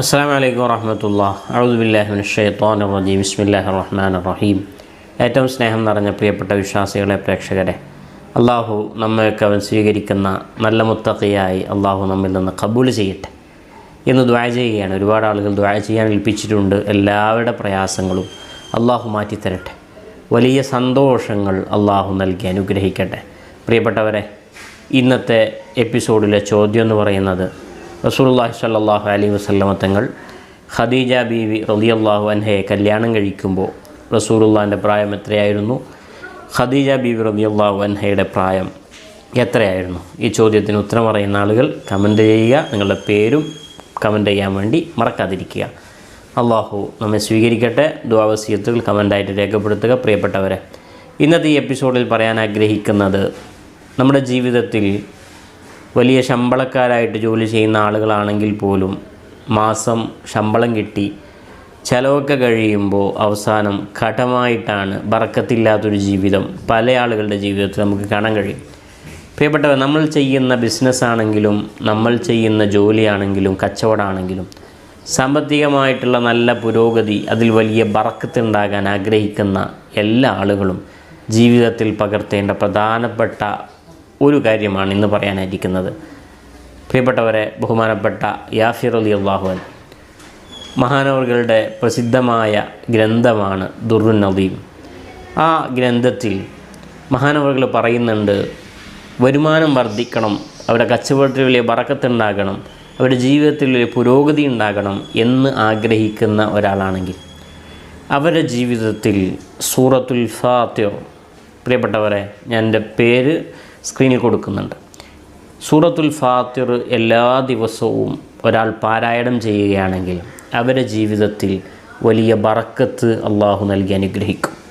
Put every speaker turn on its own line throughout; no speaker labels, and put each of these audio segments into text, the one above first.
അസ്സാം വലൈക്കും വറഹമത്തുള്ള അഴുദുബില്ലാഹിമിൻ ഷെയ്ത്തോൻ റജീം. ബിസ്മില്ലാഹി റഹ്മാൻ റഹീം. ഏറ്റവും സ്നേഹം നിറഞ്ഞ പ്രിയപ്പെട്ട വിശ്വാസികളെ പ്രേക്ഷകരെ അള്ളാഹു നമ്മയൊക്കെ അവൻ സ്വീകരിക്കുന്ന നല്ല മുത്തഖിയായി അള്ളാഹു നമ്മിൽ നിന്ന് കബൂൽ ചെയ്യട്ടെ എന്ന് ദ്വായ ചെയ്യുകയാണ്. ഒരുപാട് ആളുകൾ ദ്വായ ചെയ്യാൻ ഏൽപ്പിച്ചിട്ടുണ്ട്. എല്ലാവരുടെ പ്രയാസങ്ങളും അള്ളാഹു മാറ്റിത്തരട്ടെ. വലിയ സന്തോഷങ്ങൾ അള്ളാഹു നൽകി അനുഗ്രഹിക്കട്ടെ. പ്രിയപ്പെട്ടവരെ ഇന്നത്തെ എപ്പിസോഡിലെ ചോദ്യം എന്ന് പറയുന്നത് റസൂലുള്ളാഹി സ്വല്ലല്ലാഹു അലൈഹി വസല്ലമ തങ്ങൾ ഖദീജ ബീവി റളിയല്ലാഹു അൻഹയെ കല്യാണം കഴിക്കുമ്പോൾ റസൂലുള്ളാഹിന്റെ പ്രായം എത്രയായിരുന്നു? ഖദീജ ബീവി റളിയല്ലാഹു അൻഹയുടെ പ്രായം എത്രയായിരുന്നു? ഈ ചോദ്യത്തിന് ഉത്തരം പറയുന്ന ആളുകൾ കമന്റ് ചെയ്യുക നിങ്ങളുടെ പേരും കമന്റ് ചെയ്യാൻ വേണ്ടി മറക്കാതിരിക്കുക. അള്ളാഹു നമ്മെ സ്വീകരിക്കട്ടെ. ദ്വാവസീയത്തുകൾ കമന്റായിട്ട് രേഖപ്പെടുത്തുക. പ്രിയപ്പെട്ടവരെ ഇന്നത്തെ ഈ എപ്പിസോഡിൽ പറയാൻ ആഗ്രഹിക്കുന്നത് നമ്മുടെ ജീവിതത്തിൽ വലിയ ശമ്പളക്കാരായിട്ട് ജോലി ചെയ്യുന്ന ആളുകളാണെങ്കിൽ പോലും മാസം ശമ്പളം കിട്ടി ചിലവൊക്കെ കഴിയുമ്പോൾ അവസാനം കടമായിട്ടാണ് ബറക്കത്തില്ലാത്തൊരു ജീവിതം പല ആളുകളുടെ ജീവിതത്തിൽ നമുക്ക് കാണാൻ കഴിയും. പ്രിയപ്പെട്ടവർ നമ്മൾ ചെയ്യുന്ന ബിസിനസ്സാണെങ്കിലും നമ്മൾ ചെയ്യുന്ന ജോലിയാണെങ്കിലും കച്ചവടമാണെങ്കിലും സാമ്പത്തികമായിട്ടുള്ള നല്ല പുരോഗതി അതിൽ വലിയ ബറക്കത്തുണ്ടാകാൻ ആഗ്രഹിക്കുന്ന എല്ലാ ആളുകളും ജീവിതത്തിൽ പകർത്തേണ്ട പ്രധാനപ്പെട്ട ഒരു കാര്യമാണ് ഇന്ന് പറയാനായിരിക്കുന്നത്. പ്രിയപ്പെട്ടവരെ ബഹുമാനപ്പെട്ട യാഫിർ അലി അള്ളാഹുവൻ മഹാനവറുകളുടെ പ്രസിദ്ധമായ ഗ്രന്ഥമാണ് ദുർറുൻ നദീം. ആ ഗ്രന്ഥത്തിൽ മഹാനവറുകൾ പറയുന്നുണ്ട് വരുമാനം വർദ്ധിക്കണം അവരുടെ കച്ചവടത്തിൽ വലിയ വറക്കത്തുണ്ടാകണം അവരുടെ ജീവിതത്തിൽ വലിയ പുരോഗതി ഉണ്ടാകണം എന്ന് ആഗ്രഹിക്കുന്ന ഒരാളാണെങ്കിൽ അവരുടെ ജീവിതത്തിൽ സൂറത്തുൽ ഫാത്തിർ പ്രിയപ്പെട്ടവരെ ഞാൻ എന്റെ പേര് സ്ക്രീനിൽ കൊടുക്കുന്നുണ്ട്. സൂറത്തുൽ ഫാത്തിർ എല്ലാ ദിവസവും ഒരാൾ പാരായണം ചെയ്യുകയാണെങ്കിൽ അവരുടെ ജീവിതത്തിൽ വലിയ ബറക്കത്ത് അള്ളാഹു നൽകി അനുഗ്രഹിക്കും.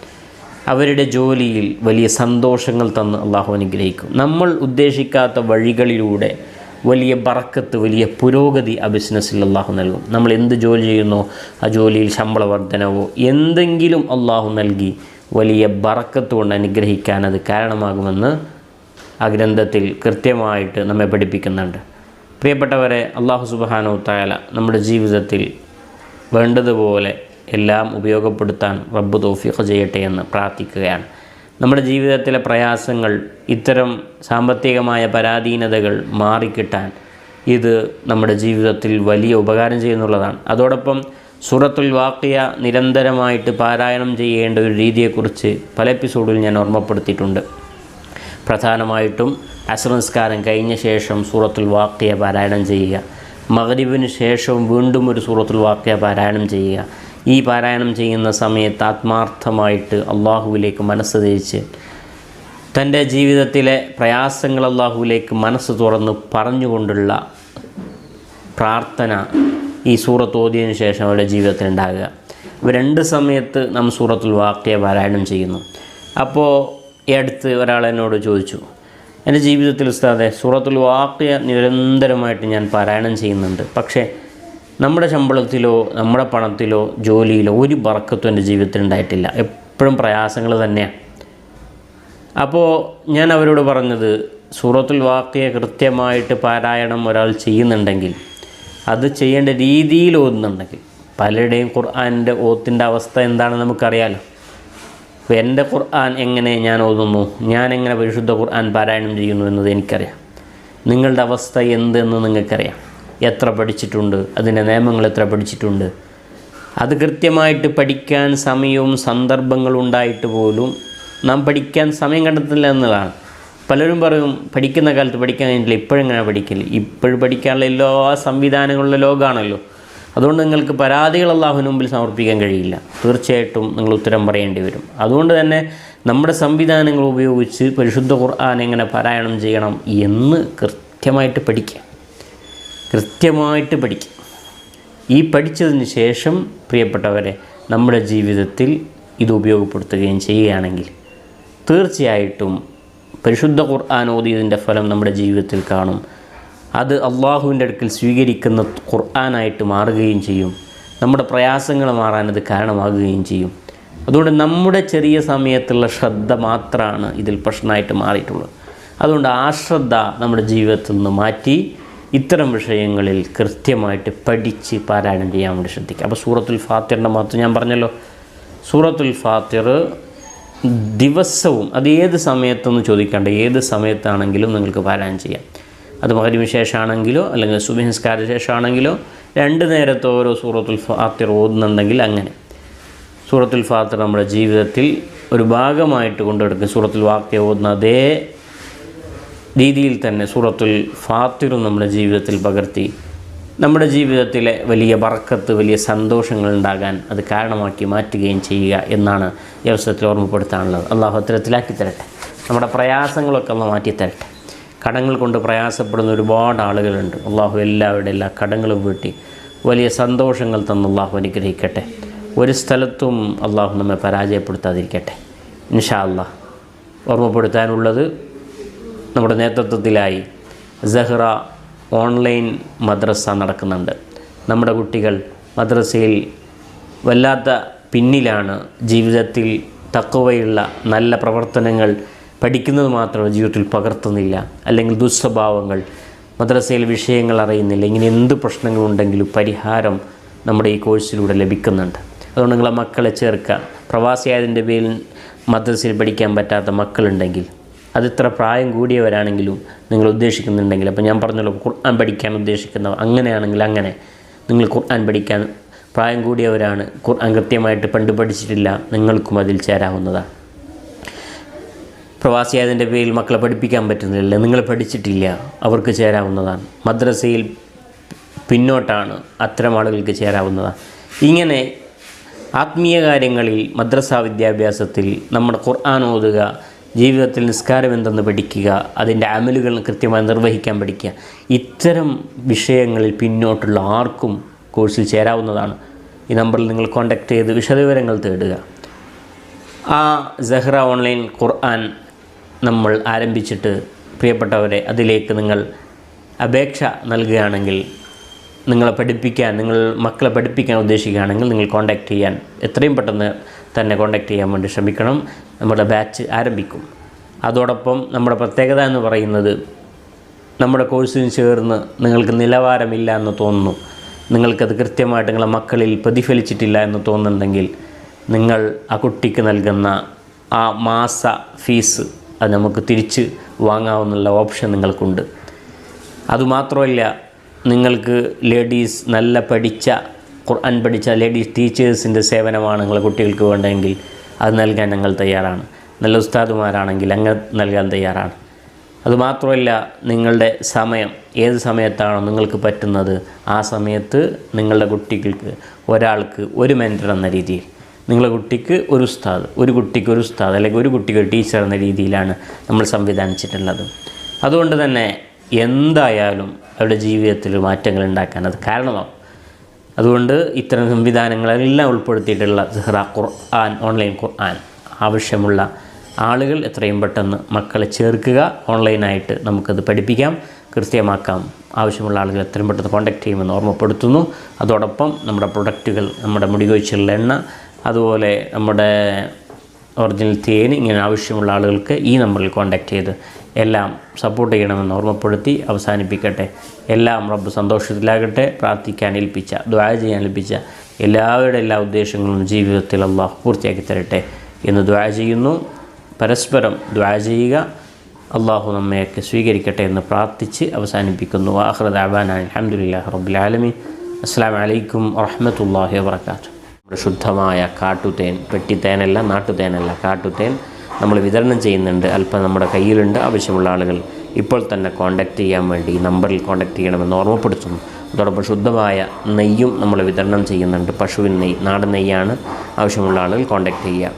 അവരുടെ ജോലിയിൽ വലിയ സന്തോഷങ്ങൾ തന്ന് അള്ളാഹു അനുഗ്രഹിക്കും. നമ്മൾ ഉദ്ദേശിക്കാത്ത വഴികളിലൂടെ വലിയ ബറക്കത്ത് വലിയ പുരോഗതി ആ ബിസിനസ്സിൽ അള്ളാഹു നൽകും. നമ്മൾ എന്ത് ജോലി ചെയ്യുന്നോ? ആ ജോലിയിൽ ശമ്പള വർധനവോ? എന്തെങ്കിലും അള്ളാഹു നൽകി വലിയ ബറക്കത്ത് കൊണ്ട് അനുഗ്രഹിക്കാൻ അത് കാരണമാകുമെന്ന് ആ ഗ്രന്ഥത്തിൽ കൃത്യമായിട്ട് നമ്മെ പഠിപ്പിക്കുന്നുണ്ട്. പ്രിയപ്പെട്ടവരെ അള്ളാഹു സുബാന തായാല നമ്മുടെ ജീവിതത്തിൽ വേണ്ടതുപോലെ എല്ലാം ഉപയോഗപ്പെടുത്താൻ റബ്ബ് തോഫിഖ് ചെയ്യട്ടെ എന്ന് പ്രാർത്ഥിക്കുകയാണ്. നമ്മുടെ ജീവിതത്തിലെ പ്രയാസങ്ങൾ ഇത്തരം സാമ്പത്തികമായ പരാധീനതകൾ മാറിക്കിട്ടാൻ ഇത് നമ്മുടെ ജീവിതത്തിൽ വലിയ ഉപകാരം ചെയ്യുന്നുള്ളതാണ്. അതോടൊപ്പം സൂറത്തുൽ വാക്കിയ നിരന്തരമായിട്ട് പാരായണം ചെയ്യേണ്ട ഒരു രീതിയെക്കുറിച്ച് പല എപ്പിസോഡിൽ ഞാൻ ഓർമ്മപ്പെടുത്തിയിട്ടുണ്ട്. പ്രധാനമായിട്ടും അസുനസ്കാരം കഴിഞ്ഞ ശേഷം സൂറത്തുൽ വാക്കിയ പാരായണം ചെയ്യുക. മകരീബിന് ശേഷം വീണ്ടും ഒരു സൂറത്തുൽ വാക്കിയ പാരായണം ചെയ്യുക. ഈ പാരായണം ചെയ്യുന്ന സമയത്ത് ആത്മാർത്ഥമായിട്ട് അള്ളാഹുവിലേക്ക് മനസ്സ് തിരിച്ച് തന്റെ ജീവിതത്തിലെ പ്രയാസങ്ങൾ അള്ളാഹുവിലേക്ക് മനസ്സ് തുറന്ന് പറഞ്ഞുകൊണ്ടുള്ള പ്രാർത്ഥന ഈ സൂറത്ത് ഓതിയതിന് ശേഷം അവരുടെ ജീവിതത്തിൽ ഉണ്ടാകുക. അപ്പോൾ രണ്ട് സമയത്ത് നാം സൂറത്തുൽ വാക്കിയ പാരായണം ചെയ്യുന്നു. അപ്പോൾ ഈ അടുത്ത് ഒരാൾ എന്നോട് ചോദിച്ചു എന്റെ ജീവിതത്തിൽ ഉസ്താദെ സൂറത്തുൽ വാക്കിയ നിരന്തരമായിട്ട് ഞാൻ പാരായണം ചെയ്യുന്നുണ്ട്. പക്ഷേ നമ്മുടെ ശമ്പളത്തിലോ നമ്മുടെ പണത്തിലോ ജോലിയിലോ ഒരു ബർക്കത്തും എന്റെ ജീവിതത്തിൽ ഉണ്ടായിട്ടില്ല. എപ്പോഴും പ്രയാസങ്ങൾ തന്നെയാണ് അപ്പോൾ ഞാൻ അവരോട് പറഞ്ഞത് സൂറത്തുൽ വാക്കിയ കൃത്യമായിട്ട് പാരായണം ഒരാൾ ചെയ്യുന്നുണ്ടെങ്കിൽ അത് ചെയ്യേണ്ട രീതിയിൽ ഓതുന്നുണ്ടെങ്കിൽ പലരുടെയും ഖുർആാനിന്റെ ഓത്തിന്റെ അവസ്ഥ എന്താണെന്ന് നമുക്കറിയാലോ. എന്റെ ഖുർആൻ എങ്ങനെ ഞാൻ ഓതുന്നു? ഞാൻ എങ്ങനെ പരിശുദ്ധ ഖുർആൻ പാരായണം ചെയ്യുന്നു എന്നത് എനിക്കറിയാം. നിങ്ങളുടെ അവസ്ഥ എന്തെന്ന് നിങ്ങൾക്കറിയാം. എത്ര പഠിച്ചിട്ടുണ്ട്? അതിന്റെ നിയമങ്ങൾ എത്ര പഠിച്ചിട്ടുണ്ട്? അത് കൃത്യമായിട്ട് പഠിക്കാൻ സമയവും സന്ദർഭങ്ങളും ഉണ്ടായിട്ട് പോലും നാം പഠിക്കാൻ സമയം കണ്ടെത്തില്ല എന്നതാണ് പലരും പറയും പഠിക്കുന്ന കാലത്ത് പഠിക്കാൻ കഴിഞ്ഞിട്ടില്ല. ഇപ്പോഴെങ്ങനെ പഠിക്കില്ല ഇപ്പോഴും പഠിക്കാനുള്ള എല്ലാ സംവിധാനങ്ങളുള്ള ലോകമാണല്ലോ അതുകൊണ്ട് നിങ്ങൾക്ക് പരാതികൾ അള്ളാഹുവിന് മുമ്പിൽ സമർപ്പിക്കാൻ കഴിയില്ല. തീർച്ചയായിട്ടും നിങ്ങൾ ഉത്തരം പറയേണ്ടി വരും. അതുകൊണ്ട് തന്നെ നമ്മുടെ സംവിധാനങ്ങൾ ഉപയോഗിച്ച് പരിശുദ്ധ ഖുർആൻ എങ്ങനെ പാരായണം ചെയ്യണം എന്ന് കൃത്യമായിട്ട് പഠിക്കുക. കൃത്യമായിട്ട് പഠിക്കുക. ഈ പഠിച്ചതിന് ശേഷം പ്രിയപ്പെട്ടവരെ നമ്മുടെ ജീവിതത്തിൽ ഇത് ഉപയോഗപ്പെടുത്തുകയും ചെയ്യുകയാണെങ്കിൽ തീർച്ചയായിട്ടും പരിശുദ്ധ ഖുർആൻ ഓതിയതിന്റെ ഫലം നമ്മുടെ ജീവിതത്തിൽ കാണും. അത് അള്ളാഹുവിന്റെ അടുക്കൽ സ്വീകരിക്കുന്ന ഖുർആനായിട്ട് മാറുകയും ചെയ്യും. നമ്മുടെ പ്രയാസങ്ങൾ മാറാൻ അത് കാരണമാകുകയും ചെയ്യും. അതുകൊണ്ട് നമ്മുടെ ചെറിയ സമയത്തുള്ള ശ്രദ്ധ മാത്രമാണ് ഇതിൽ പ്രശ്നമായിട്ട് മാറിയിട്ടുള്ളത്. അതുകൊണ്ട് ആ ശ്രദ്ധ നമ്മുടെ ജീവിതത്തിൽ നിന്ന് മാറ്റി ഇത്തരം വിഷയങ്ങളിൽ കൃത്യമായിട്ട് പഠിച്ച് പാരായണം ചെയ്യാൻ വേണ്ടി ശ്രദ്ധിക്കുക. അപ്പോൾ സൂറത്തുൽ ഫാത്തിറിന്റെ മാത്രം ഞാൻ പറഞ്ഞല്ലോ. സൂറത്തുൽ ഫാത്തിർ ദിവസവും അത് ഏത് സമയത്തെന്ന് ചോദിക്കേണ്ട ഏത് സമയത്താണെങ്കിലും നിങ്ങൾക്ക് പാരായണം ചെയ്യാം. അത് മകരിന് ശേഷമാണെങ്കിലോ അല്ലെങ്കിൽ സുബഹിസ്കാര ശേഷമാണെങ്കിലോ രണ്ട് നേരത്തെ ഓരോ സൂറത്തുൽ ഫാത്തിർ ഓതുന്നുണ്ടെങ്കിൽ അങ്ങനെ. സൂറത്തുൽ ഫാത്തിർ നമ്മുടെ ജീവിതത്തിൽ ഒരു ഭാഗമായിട്ട് കൊണ്ടെടുക്കും. സൂറത്തുൽ വാക്യ ഓതുന്ന അതേ രീതിയിൽ തന്നെ സൂറത്തുൽ ഫാത്തിറും നമ്മുടെ ജീവിതത്തിൽ പകർത്തി. നമ്മുടെ ജീവിതത്തിലെ വലിയ വറക്കത്ത് വലിയ സന്തോഷങ്ങൾ ഉണ്ടാകാൻ അത് കാരണമാക്കി മാറ്റുകയും ചെയ്യുക എന്നാണ് ഈ അവസരത്തിൽ ഓർമ്മപ്പെടുത്താനുള്ളത്. അള്ളാഹു അത്തരത്തിലാക്കി തരട്ടെ നമ്മുടെ പ്രയാസങ്ങളൊക്കെ ഒന്ന് മാറ്റി തരട്ടെ കടങ്ങൾ കൊണ്ട് പ്രയാസപ്പെടുന്ന ഒരുപാട് ആളുകളുണ്ട്. അള്ളാഹു എല്ലാവരുടെ എല്ലാ കടങ്ങളും വീട്ടി വലിയ സന്തോഷങ്ങൾ തന്ന് അള്ളാഹു അനുഗ്രഹിക്കട്ടെ. ഒരു സ്ഥലത്തും അള്ളാഹു നമ്മെ പരാജയപ്പെടുത്താതിരിക്കട്ടെ. ഇൻഷാ അള്ളാഹ് ഓർമ്മപ്പെടുത്താനുള്ളത് നമ്മുടെ നേതൃത്വത്തിലായി സഹ്റ ഓൺലൈൻ മദ്രസ നടക്കുന്നുണ്ട്. നമ്മുടെ കുട്ടികൾ മദ്രസയിൽ വല്ലാത്ത പിന്നിലാണ് ജീവിതത്തിൽ തക്കവയുള്ള നല്ല പ്രവർത്തനങ്ങൾ പഠിക്കുന്നത് മാത്രമേ ജീവിതത്തിൽ പകർത്തുന്നില്ല. അല്ലെങ്കിൽ ദുസ്വഭാവങ്ങൾ മദ്രസയിൽ വിഷയങ്ങൾ അറിയുന്നില്ല. ഇങ്ങനെ എന്ത് പ്രശ്നങ്ങളുണ്ടെങ്കിലും പരിഹാരം നമ്മുടെ ഈ കോഴ്സിലൂടെ ലഭിക്കുന്നുണ്ട്. അതുകൊണ്ട് നിങ്ങളെ മക്കളെ ചേർക്കുക. പ്രവാസിയായതിന്റെ പേരിൽ മദ്രസയിൽ പഠിക്കാൻ പറ്റാത്ത മക്കളുണ്ടെങ്കിൽ അതിത്ര പ്രായം കൂടിയവരാണെങ്കിലും നിങ്ങൾ ഉദ്ദേശിക്കുന്നുണ്ടെങ്കിൽ അപ്പോൾ ഞാൻ പറഞ്ഞല്ലോ ഖുർആൻ പഠിക്കാൻ ഉദ്ദേശിക്കുന്നവർ അങ്ങനെയാണെങ്കിൽ അങ്ങനെ. നിങ്ങൾ ഖുർആൻ പഠിക്കാൻ പ്രായം കൂടിയവരാണ്. ഖുർആൻ കൃത്യമായിട്ട് പണ്ട് പഠിച്ചിട്ടില്ല. നിങ്ങൾക്കും അതിൽ ചേരാവുന്നതാണ്. പ്രവാസിയായതിന്റെ പേരിൽ മക്കളെ പഠിപ്പിക്കാൻ പറ്റുന്നില്ല. നിങ്ങൾ പഠിച്ചിട്ടില്ല. അവർക്ക് ചേരാവുന്നതാണ്. മദ്രസയിൽ പിന്നോട്ടാണ് അത്തരം ആളുകൾക്ക് ചേരാവുന്നതാണ്. ഇങ്ങനെ ആത്മീയ കാര്യങ്ങളിൽ മദ്രസാ വിദ്യാഭ്യാസത്തിൽ നമ്മുടെ ഖുർആൻ ഓതുക ജീവിതത്തിൽ നിസ്കാരം എന്തെന്ന് പഠിക്കുക അതിന്റെ അമലുകൾ കൃത്യമായി നിർവഹിക്കാൻ പഠിക്കുക ഇത്തരം വിഷയങ്ങളിൽ പിന്നോട്ടുള്ള ആർക്കും കോഴ്സിൽ ചേരാവുന്നതാണ്. ഈ നമ്പറിൽ നിങ്ങൾ കോൺടാക്റ്റ് ചെയ്ത് വിശദവിവരങ്ങൾ തേടുക. ആ സെഹ്റ ഓൺലൈൻ ഖുർആൻ നമ്മൾ ആരംഭിച്ചിട്ട് പ്രിയപ്പെട്ടവരെ അതിലേക്ക് നിങ്ങൾ അപേക്ഷ നൽകുകയാണെങ്കിൽ നിങ്ങളെ പഠിപ്പിക്കാൻ നിങ്ങൾ മക്കളെ പഠിപ്പിക്കാൻ ഉദ്ദേശിക്കുകയാണെങ്കിൽ നിങ്ങൾ കോൺടാക്റ്റ് ചെയ്യാൻ എത്രയും പെട്ടെന്ന് തന്നെ കോൺടാക്റ്റ് ചെയ്യാൻ വേണ്ടി ശ്രമിക്കണം. നമ്മുടെ ബാച്ച് ആരംഭിക്കും. അതോടൊപ്പം നമ്മുടെ പ്രത്യേകത എന്ന് പറയുന്നത് നമ്മുടെ കോഴ്സിന് ചേർന്ന് നിങ്ങൾക്ക് നിലവാരമില്ല എന്ന് തോന്നുന്നു. നിങ്ങൾക്കത് കൃത്യമായിട്ട് നിങ്ങളെ മക്കളിൽ പ്രതിഫലിച്ചിട്ടില്ല എന്ന് തോന്നുന്നുണ്ടെങ്കിൽ നിങ്ങൾ ആ കുട്ടിക്ക് നൽകുന്ന ആ മാസ ഫീസ് അത് നമുക്ക് തിരിച്ച് വാങ്ങാവുന്നുള്ള ഓപ്ഷൻ നിങ്ങൾക്കുണ്ട്. അതുമാത്രമല്ല നിങ്ങൾക്ക് ലേഡീസ് നല്ല പഠിച്ച ഖുർആൻ പഠിച്ച ലേഡീസ് ടീച്ചേഴ്സിന്റെ സേവനമാണ് നിങ്ങളെ കുട്ടികൾക്ക് വേണ്ടതെങ്കിൽ അത് നൽകാൻ ഞങ്ങൾ തയ്യാറാണ്. നല്ല ഉസ്താദുമാരാണെങ്കിൽ അങ്ങ് നൽകാൻ തയ്യാറാണ്. അതുമാത്രമല്ല നിങ്ങളുടെ സമയം ഏത് സമയത്താണോ നിങ്ങൾക്ക് പറ്റുന്നത് ആ സമയത്ത് നിങ്ങളുടെ കുട്ടികൾക്ക് ഒരാൾക്ക് ഒരു മെന്റർ എന്ന രീതിയിൽ നിങ്ങളുടെ കുട്ടിക്ക് ഒരു ഉസ്താദ് ഒരു കുട്ടിക്ക് ഒരു ഉസ്താദ് അല്ലെങ്കിൽ ഒരു കുട്ടിക്ക് ഒരു ടീച്ചർ എന്ന രീതിയിലാണ് നമ്മൾ സംവിധാനിച്ചിട്ടുള്ളത്. അതുകൊണ്ട് തന്നെ എന്തായാലും അവരുടെ ജീവിതത്തിൽ മാറ്റങ്ങൾ ഉണ്ടാക്കാൻ അത് കാരണമാവും. അതുകൊണ്ട് ഇത്തരം സംവിധാനങ്ങളെല്ലാം ഉൾപ്പെടുത്തിയിട്ടുള്ള സിഹ്റ ഖുർആൻ ഓൺലൈൻ ഖുർആൻ ആവശ്യമുള്ള ആളുകൾ എത്രയും പെട്ടെന്ന് മക്കളെ ചേർക്കുക. ഓൺലൈനായിട്ട് നമുക്കത് പഠിപ്പിക്കാം കൃത്യമാക്കാം. ആവശ്യമുള്ള ആളുകൾ എത്രയും പെട്ടെന്ന് കോൺടാക്റ്റ് ചെയ്യുമെന്ന് ഓർമ്മപ്പെടുത്തുന്നു. അതോടൊപ്പം നമ്മുടെ പ്രൊഡക്റ്റുകൾ നമ്മുടെ മുടികൊഴിച്ചുള്ള എണ്ണ അതുപോലെ നമ്മുടെ ഒറിജിനൽ തേൻ ഇങ്ങനെ ആവശ്യമുള്ള ആളുകൾക്ക് ഈ നമ്പറിൽ കോൺടാക്റ്റ് ചെയ്ത് എല്ലാം സപ്പോർട്ട് ചെയ്യണമെന്ന് ഓർമ്മപ്പെടുത്തി അവസാനിപ്പിക്കട്ടെ. എല്ലാം റബ്ബ് സന്തോഷത്തിലാകട്ടെ. പ്രാർത്ഥിക്കാൻ ഏൽപ്പിച്ച ദ്വാര ചെയ്യാൻ ഏൽപ്പിച്ച എല്ലാവരുടെ എല്ലാ ഉദ്ദേശങ്ങളും ജീവിതത്തിൽ അള്ളാഹു പൂർത്തിയാക്കി തരട്ടെ എന്ന് ദ്വാര ചെയ്യുന്നു. പരസ്പരം ദ്വാര ചെയ്യുക. അള്ളാഹു നമ്മയൊക്കെ സ്വീകരിക്കട്ടെ എന്ന് പ്രാർത്ഥിച്ച് അവസാനിപ്പിക്കുന്നു. ആഹ്റദ് അബാൻ അലഹമുല്ലാ റബ്ബുലാലമി അസ്സാം വലൈക്കും വാഹമത്തല്ലാഹി വാത്തു ശുദ്ധമായ കാട്ടുതേൻ പെട്ടിത്തേനല്ല നാട്ടുതേനല്ല കാട്ടുതേൻ നമ്മൾ വിതരണം ചെയ്യുന്നുണ്ട്. അല്പം നമ്മുടെ കയ്യിലുണ്ട്. ആവശ്യമുള്ള ആളുകൾ ഇപ്പോൾ തന്നെ കോൺടാക്റ്റ് ചെയ്യാൻ വേണ്ടി ഈ നമ്പറിൽ കോൺടാക്റ്റ് ചെയ്യണമെന്ന് ഓർമ്മപ്പെടുത്തുന്നു. അതോടൊപ്പം ശുദ്ധമായ നെയ്യും നമ്മൾ വിതരണം ചെയ്യുന്നുണ്ട്. പശുവിൻ നെയ്യ് നാടൻ നെയ്യാണ് ആവശ്യമുള്ള ആളുകൾ കോൺടാക്റ്റ് ചെയ്യുക.